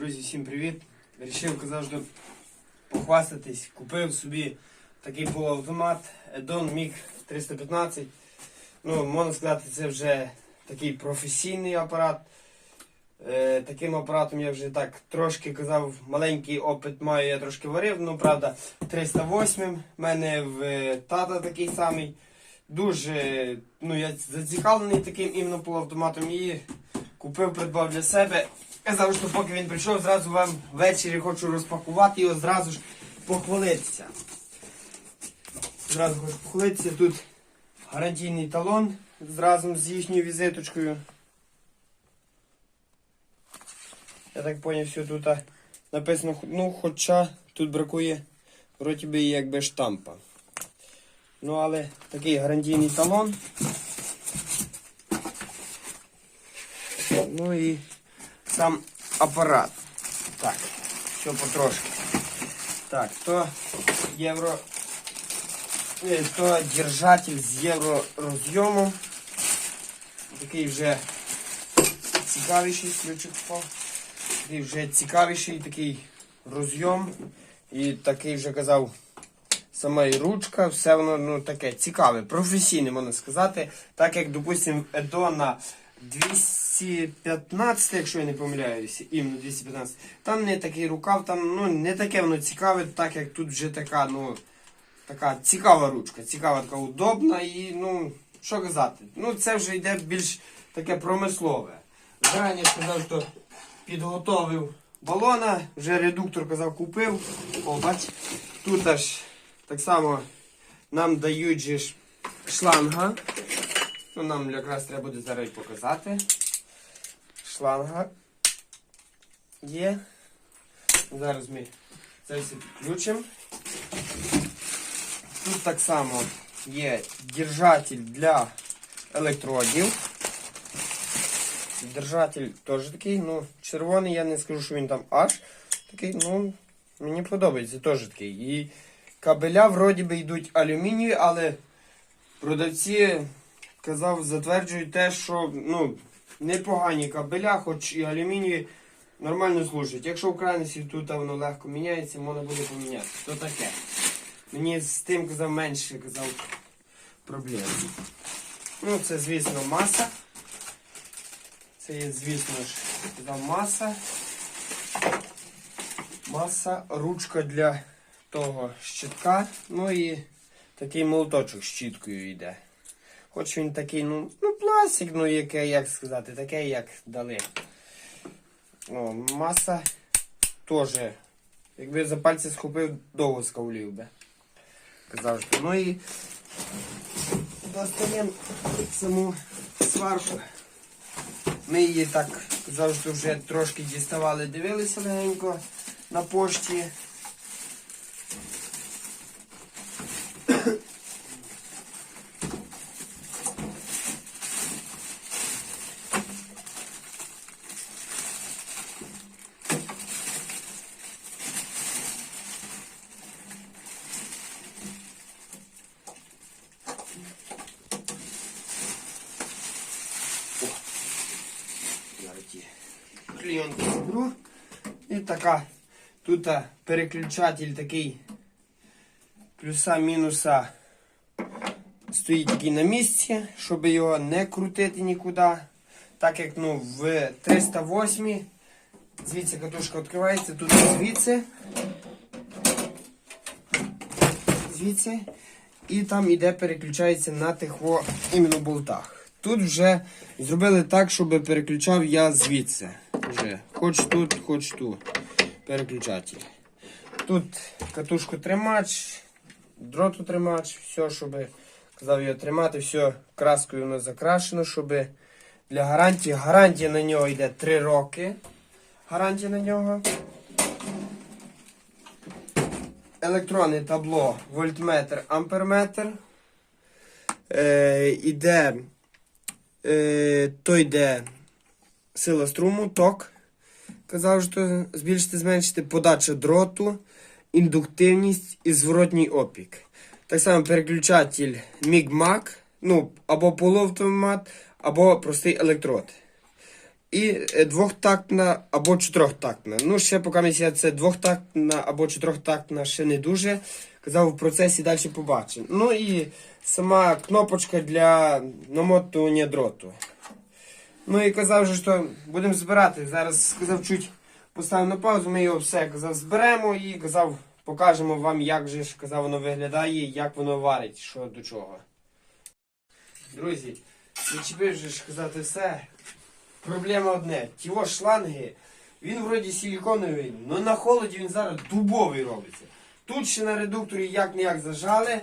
Друзі, всім привіт! Рішив завжди похвастатись. Купив собі такий полуавтомат Edon MiG 315. Ну, можна сказати, це вже такий професійний апарат. Е, таким апаратом я вже так трошки казав, маленький опит маю, я трошки варив. Ну, правда, 308 в мене в е, тата такий самий. Дуже ну, я зацікавлений таким іменно полуавтоматом і купив, придбав для себе. Казав, що поки він прийшов, зразу вам ввечері хочу розпакувати його, зразу ж похвалитися. Зразу хочу похвалитися. Тут гарантійний талон разом з їхньою візиточкою. Я так зрозумів, що тут написано, ну, хоча тут бракує вроді би якби штампа. Ну, але такий гарантійний талон. Ну і сам апарат. Так, все потрошки. Так, то євро. е, То держатель з євророзйомом. Такий вже цікавіший ключик. Такий вже цікавіший такий розйом. І такий вже казав сама і ручка, все воно ну, таке цікаве, професійне, можна сказати. Так як, допустимо, Едона 215, якщо я не помиляюся, іменно 215, там не такий рукав, там ну, не таке воно цікаве, так як тут вже така, ну, така цікава ручка, цікава, така удобна і, ну, що казати, ну це вже йде більш таке промислове. Зарані сказав, що підготовив балона, вже редуктор казав, купив. О, тут аж так само нам дають же шланга. Ну, нам якраз треба буде зараз показати. Шланга є. Зараз ми це все підключимо. Тут так само є держатель для електродів. Держатель теж такий, ну, червоний, я не скажу, що він там аж такий, ну, мені подобається, теж такий. І кабеля вроді би йдуть алюмінієві, але продавці казав, затверджують те, що ну, непогані кабеля, хоч і алюмінієві нормально служать. Якщо в крайності тут воно легко міняється, можна буде поміняти. То таке. Мені з тим казав менше казав проблем. Ну, це, звісно, маса. Це є, звісно ж, казав маса. Маса, ручка для того щитка. Ну і такий молоточок щіткою йде. Хоч він такий, ну, ну пластик, ну яке, як сказати, таке, як дали. О, маса теж. Якби за пальці схопив, довго скавлів би. Казав, що. Ну і достаємо саму сварку. Ми її так завжди вже трошки діставали, дивилися легенько на пошті. Зараз ті клієнти заберу. І така. Тут переключатель такий плюса-мінуса стоїть такий на місці, щоб його не крутити нікуди. Так як ну, в 308 звідси катушка відкривається, тут звідси. Звідси. І там іде переключається на тих во, іменно болтах. Тут вже зробили так, щоб переключав я звідси. Вже. Хоч тут, хоч тут. Переключатель. Тут катушку тримач, дроту тримач, все, щоб казав його тримати, все краскою воно закрашено, щоб для гарантії. Гарантія на нього йде 3 роки. Гарантія на нього. Електронне табло, вольтметр, амперметр. Е, іде, е, то йде сила струму, ток. Казав, що збільшити, зменшити подача дроту, індуктивність і зворотній опік. Так само переключатель MIG-MAC, ну, або полуавтомат, або простий електрод. і е, двохтактна або чотирьохтактна. Ну, ще поки я це двохтактна або чотирьохтактна ще не дуже. Казав, в процесі далі побачимо. Ну і сама кнопочка для намотування дроту. Ну і казав, що будемо збирати. Зараз сказав, чуть поставив на паузу, ми його все казав, зберемо і казав, покажемо вам, як же ж казав, воно виглядає, як воно варить, що до чого. Друзі, відчепив же ж казати все. Проблема одне. Тіво шланги, він вроді силіконовий, але на холоді він зараз дубовий робиться. Тут ще на редукторі як не як зажали.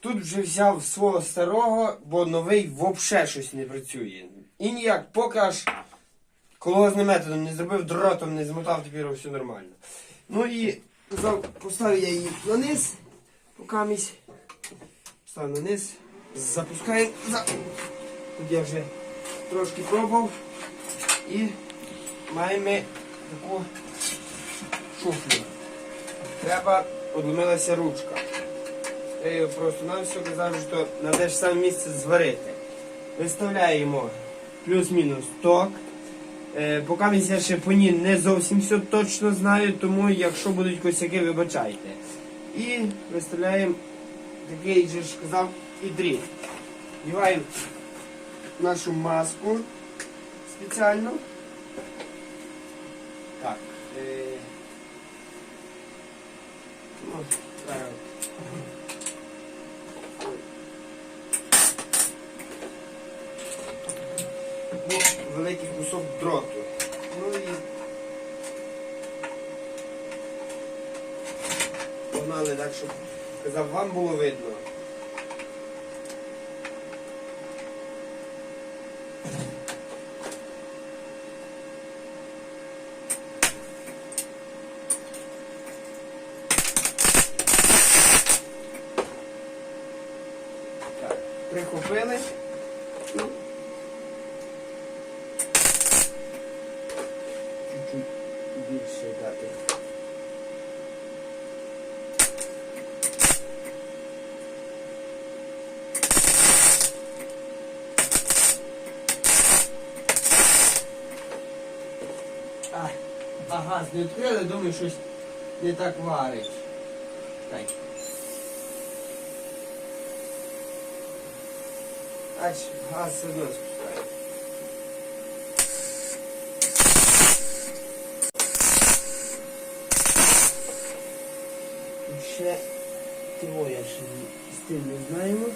Тут вже взяв свого старого, бо новий взагалі щось не працює. І ніяк, поки аж колгозним методом не зробив, дротом не змотав, тепер все нормально. Ну і поставив я її на низ, покамість. Став на низ, запускаємо. За... Тут я вже трошки пробував. І маємо таку шуфлю. Треба одломилася ручка. Я просто нам все казав, що на те ж саме місце зварити. Виставляємо плюс-мінус ток. Е, поки я ще по ній не зовсім все точно знаю, тому якщо будуть косяки, вибачайте. І виставляємо такий же ж казав і дріт. Діваємо нашу маску спеціально. Так. Е, ну, зараз. Ну, великий кусок дроту. Ну і погнали так, щоб казав, вам було видно. Прихопили. Ну, чуть-чуть більше дати. А, а газ не відкрили, думаю, щось не так варить. Так. Ач, газ все одно спускає. Ще троє ще з тим не знаємо.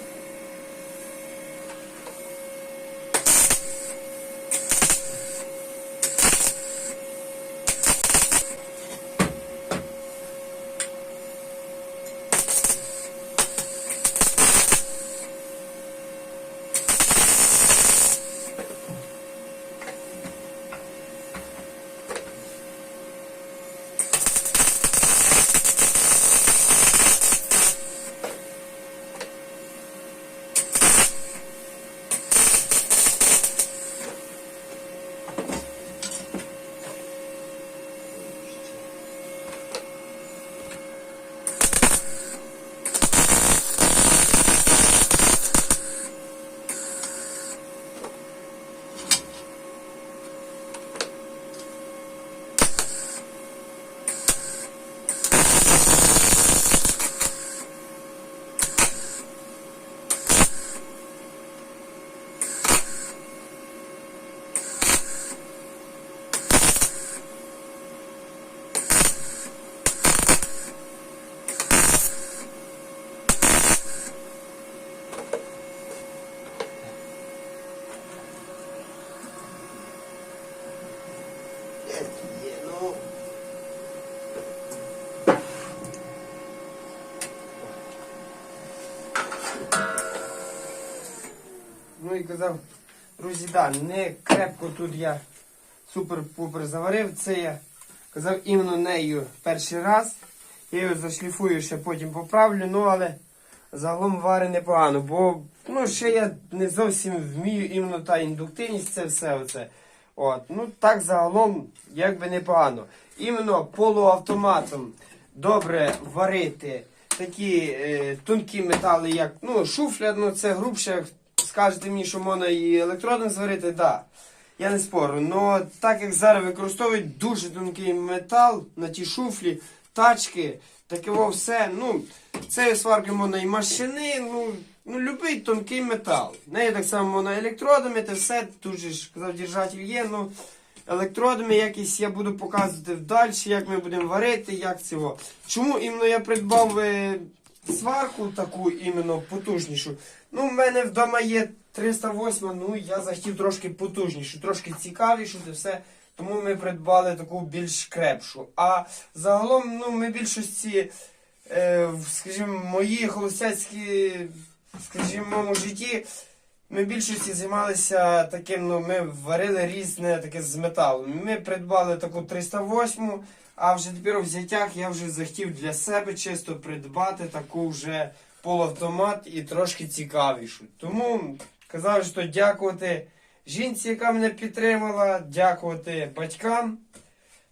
І казав, друзі, да, не крепко тут я супер-пупер заварив. Це я казав іменно нею перший раз. Я його зашліфую, ще потім поправлю, ну але загалом вари непогано, бо ну, ще я не зовсім вмію іменно та індуктивність, це все оце. От, ну так загалом якби непогано. Іменно полуавтоматом добре варити такі е, тонкі метали, як ну, шуфля, ну це грубше. Скажете мені, що можна і електродом зварити, да. Я не спорю, але так як зараз використовують дуже тонкий метал на ті шуфлі, тачки, таке все. Ну, цією сваркою можна і машини, ну, ну любий тонкий метал. Нею так само можна електродами, це все, тут же ж казав, держатель є, ну електродами якісь я буду показувати вдалі, як ми будемо варити, як цього. Чому іменно я придбав е, сварку таку іменно потужнішу? Ну, в мене вдома є 308, ну я захотів трошки потужнішу, трошки цікавішу, це все. Тому ми придбали таку більш крепшу. А загалом, ну, ми більшості, е, скажімо, мої холостяцькі, скажімо, моєму житті, ми більшості займалися таким, ну, ми варили різне таке з металу. Ми придбали таку 308, а вже тепер у взяттях я вже захотів для себе чисто придбати таку вже полуавтомат і трошки цікавішу. Тому казав, що дякувати жінці, яка мене підтримала, дякувати батькам.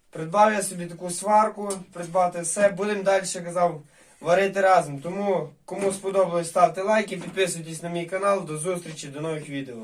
Придбав я собі таку сварку, придбати все. Будемо далі, казав, варити разом. Тому, кому сподобалось, ставте лайки, підписуйтесь на мій канал. До зустрічі, до нових відео.